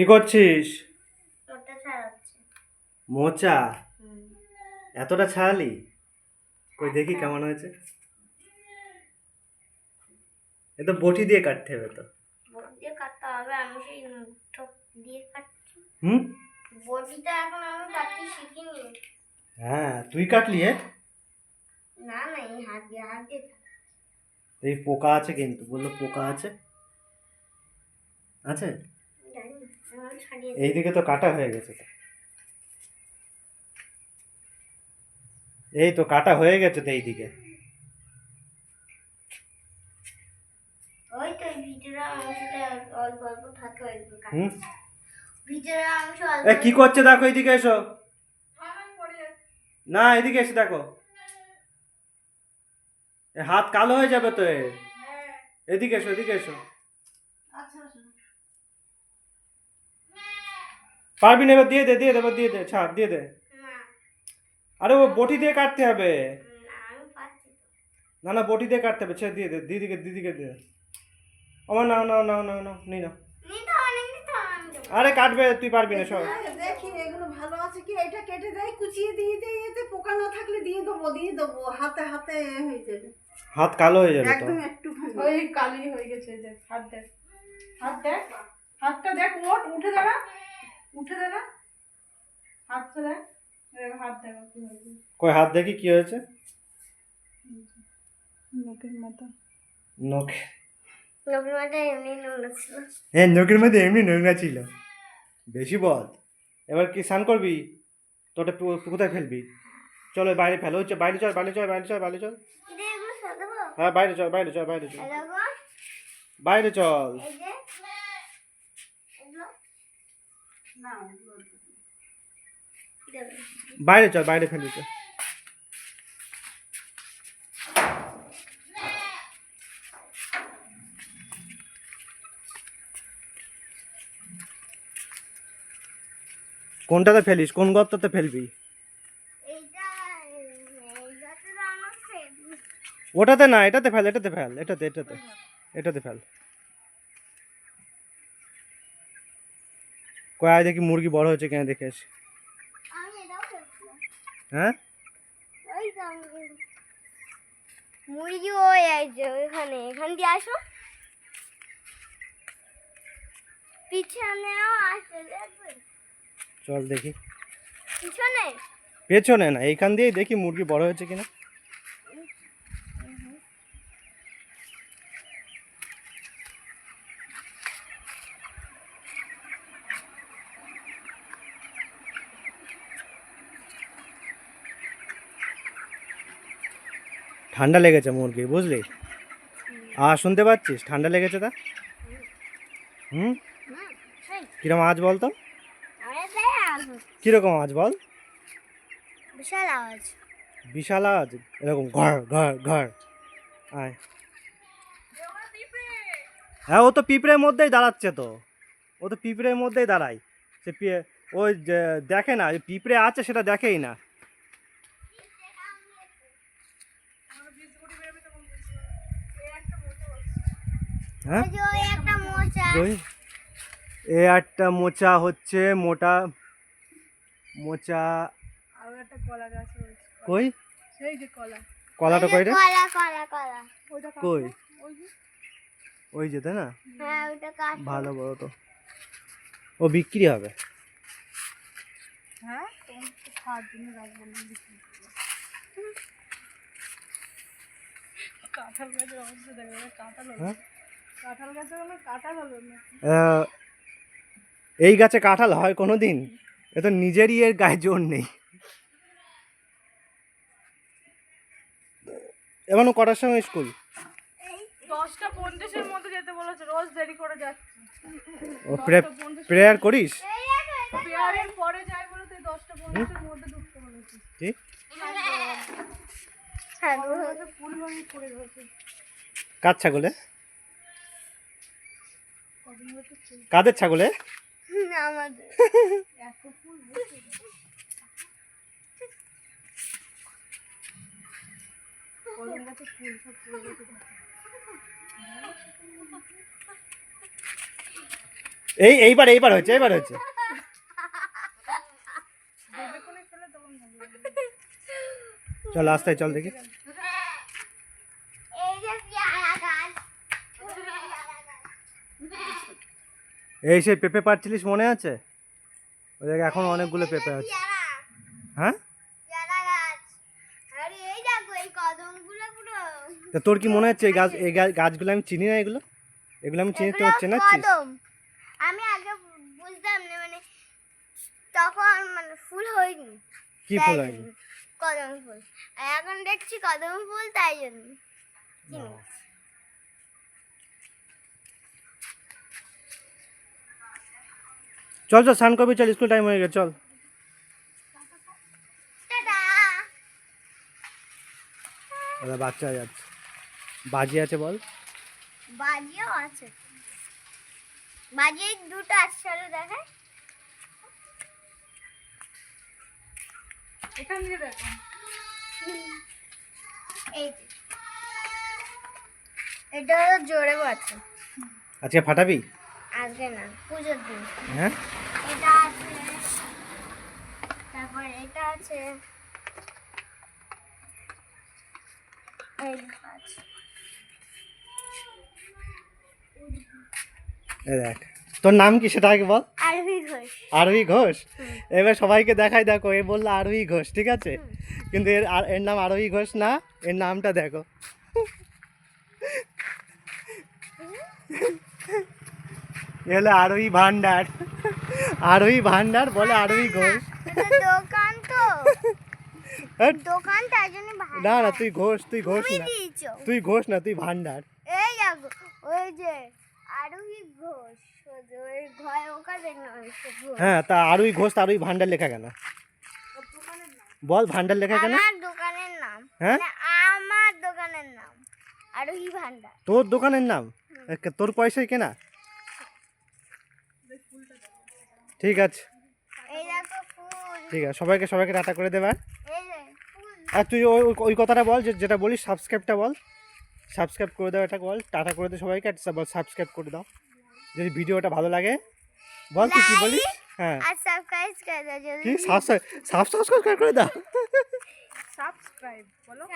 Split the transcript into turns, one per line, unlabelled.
কি করছিস? মোচা? এতটা ছাড়ালি? ওই দেখি কেমন হয়েছে। এ তো বটি দিয়ে কাটতে হবে তো।
দিয়ে কাটতে হবে আমি সেই মুঠো দিয়ে কাটছি।
হুম?
বটিটা এখন আমি কাটতে শিখিনি।
হ্যাঁ তুই কাটলি হ্যাঁ?
না না এই হাত দিয়ে হাত দিয়ে
এই পোকা আছে কিন্তু বলল পোকা আছে। আছে
জানি না আমার ছাড়িয়ে
এইদিকে তো কাটা হয়ে গেছে তো। এই তো কাটা হয়ে গেছে তো এইদিকে। কি করছে দেখো এইদিকে এসো। না এদিকে এসে দেখো। এ হাত কালো হয়ে যাবে তো এদিকে এসো এদিকে এসো। পারবি না এবার দিয়ে দে দিয়ে দে এবার দিয়ে দে ছাড় দিয়ে দে।
না।
আরে ও বটি দিয়ে কাটতে হবে।
না আমি পাচ্ছি তো
না না বটি দিয়ে কাটতে হবে ছেড়ে দিয়ে দে দিদিকে দিদিকে দে। আমার নাও নাও নাও নাও নাও নি নাও। আরে কাটবে তুই পারবি না সব
দেখি এগুলো ভালো আছে কি? এটা কেটে দেয় কুচিয়ে দিয়ে দেয় এতে পোকা না থাকলে দিয়ে দেবো দিয়ে দেবো হাতে হাতে হয়ে যাবে।
হাত কালো হয়ে যাবে
একদম একটুখানি
ওই কালি হয়ে গেছে দেখ হাত দেখ। হাত দেখ হাতটা দেখ ওঠ উঠে দাঁড়া। উঠে দাঁড়া হাতটা দেখ দেখ হাত দেখ কি হয়েছে।
কই হাত দেখি কি হয়েছে?
মুখের মতো
নখ
লোকের মাথায় এমনি নোংরা ছিল
হ্যাঁ নখের মধ্যে এমনি নোংরা ছিল বেশি বল। এবার কি স্নান করবি? তোটা কোথায় ফেলবি? চলো বাইরে ফেলো। হচ্ছে বাইরে চল বাইরে চল বাইরে চল বাইরে চল। হ্যাঁ বাইরে চল বাইরে চল বাইরে চল। বাইরে চল
এই যে এগুলো
না
দেবে
বাইরে চল বাইরে ফেলবি চল কোনটাতে ফেলিস? কোন গর্ততে ফেলবি। ওটাতে না এটাতে ফেল এটাতে ফেল এটাতে এটাতে এটাতে ফেল। কয় দেখি মুরগি বড় হয়েছে কেন দেখে আসি। হ্যাঁ।
মুরগি ওই ওইখানে এখান দিয়ে আসো। পিছনেও আসে
চল দেখি।
পিছনে?
পেছনে না এইখান দিয়েই দেখি মুরগি বড় হয়েছে কিনা। ঠান্ডা লেগেছে মুরগি বুঝলি? আর শুনতে পাচ্ছিস? ঠান্ডা লেগেছে তা? হুম। কীরকম আজ বল তো
আওয়াজ।
কীরকম আজ বল?
বিশাল আওয়াজ।
বিশাল আওয়াজ? এরকম ঘর ঘর ঘর। আয়। হ্যাঁ ও তো পিঁপড়ের মধ্যেই দাঁড়াচ্ছে তো। ও তো পিঁপড়ের মধ্যেই দাঁড়ায়। সে ওই দেখে না পিঁপড়ে আছে সেটা দেখেই না। হ্যাঁ?
ওই একটা মোচা
এ একটা মোচা হচ্ছে মোটা মোচা
আরও একটা কলা গাছ রয়েছে
কই?
সেই
কলাটা কই রে
কলা কলা কলা।
ওইটা কাট
কই?
ওই যে।
তাই না?
হ্যাঁ
ভালো বড় তো। ও বিক্রি হবে?
হ্যাঁ?
এই গাছে কাঁঠাল হয় কোনো দিন এ তো নিজেরই এর গায়ে জোর নেই। এখনও কটার সময় স্কুল?
দশটা পঞ্চাশের মধ্যে যেতে বলেছে রোজ দেরি করে যাচ্ছে।
ও প্রেয়ার করিস?
পেয়ারের পরে যাই বলে তুই দশটা পঞ্চাশের মধ্যে ঢুকতে বলেছে
কি?
হ্যাঁ
ফুল রয়েছে
ছাগলে
হচ্ছে ফুল
কাদের ছাগলে? এই এইবার এইবার হচ্ছে এইবার হচ্ছে চল আস্তে চল দেখি
এই যে পেয়ারা গাছ
এই সেই পেঁপে পাচ্ছিলিস মনে আছে? ওই জায়গায় এখন অনেকগুলো পেঁপে আছে। হ্যাঁ?
দেখো
তা তোর কি মনে হচ্ছে এই গাছ এই গাছগুলো আমি চিনি না এগুলো? এগুলো আমি চিনি তোমার চেনাচ্ছিস
আমি আগে বুঝতাম না মানে তখন মানে ফুল হয়নি।
কি ফুল হয়নি?
কদম ফুল। এখন দেখছি কদম ফুল তাই জন্য
চল চল স্নান করবি চল স্কুল টাইম হয়ে গেছে চল।
টাটা।
বাচ্চা যাচ্ছে। বাজি আছে বল।
বাজিও আছে। বাজি দুটো আছে দেখায়
এখান থেকে দেখো।
এই এটা জোরে আছে
আজকে ফাটাবি?
আজকে না পুজোর দিন।
হ্যাঁ?
এটা আছে তারপর এটা আছে।
দেখ তোর নাম কি সেটা আগে বল?
আরবি ঘোষ।
আরবি ঘোষ? এবার সবাইকে দেখাই দেখো এ বলল আরবি ঘোষ ঠিক আছে? কিন্তু এর আর এর নাম আরবি ঘোষ না এর নামটা দেখো। এ হলো আরবি ভান্ডার। আরবি ভান্ডার বলে আরবি ঘোষ।
দোকান তো। দোকান তাই জন্য
না না তুই ঘোষ তুই ঘোষ না। তুই ঘোষ না তুই ভান্ডার।
এই দেখো ওই যে আরোহী ঘোষ।
হ্যাঁ তা আরবি ঘোষ তা আরবি ভান্ডার লেখা কেন? বল ভান্ডার লেখা কেন?
দোকানের নাম।
হ্যাঁ?
মানে আমার দোকানের নাম আরোহী ভান্ডার।
তোর দোকানের নাম? তোর পয়সায় কেনা? ঠিক আছে।
এই দেখো ফুল।
ঠিক আছে সবাইকে সবাইকে টাটা করে দেবার
এই
আর তুই ওই ওই- কথাটা বল যে যেটা বলিস সাবস্ক্রাইবটা বল। সাবস্ক্রাইব করে দাও এটা বল। টাটা করে দে সবাইকে আর বল সাবস্ক্রাইব করে দাও। যদি ভিডিওটা ভালো লাগে বল তুই কি বলিস? হ্যাঁ।
আর সাবস্ক্রাইব করে দাও
কি? সাবস্ক্রাইব সাবস্ক্রাইব করে দাও।
সাবস্ক্রাইব বলো।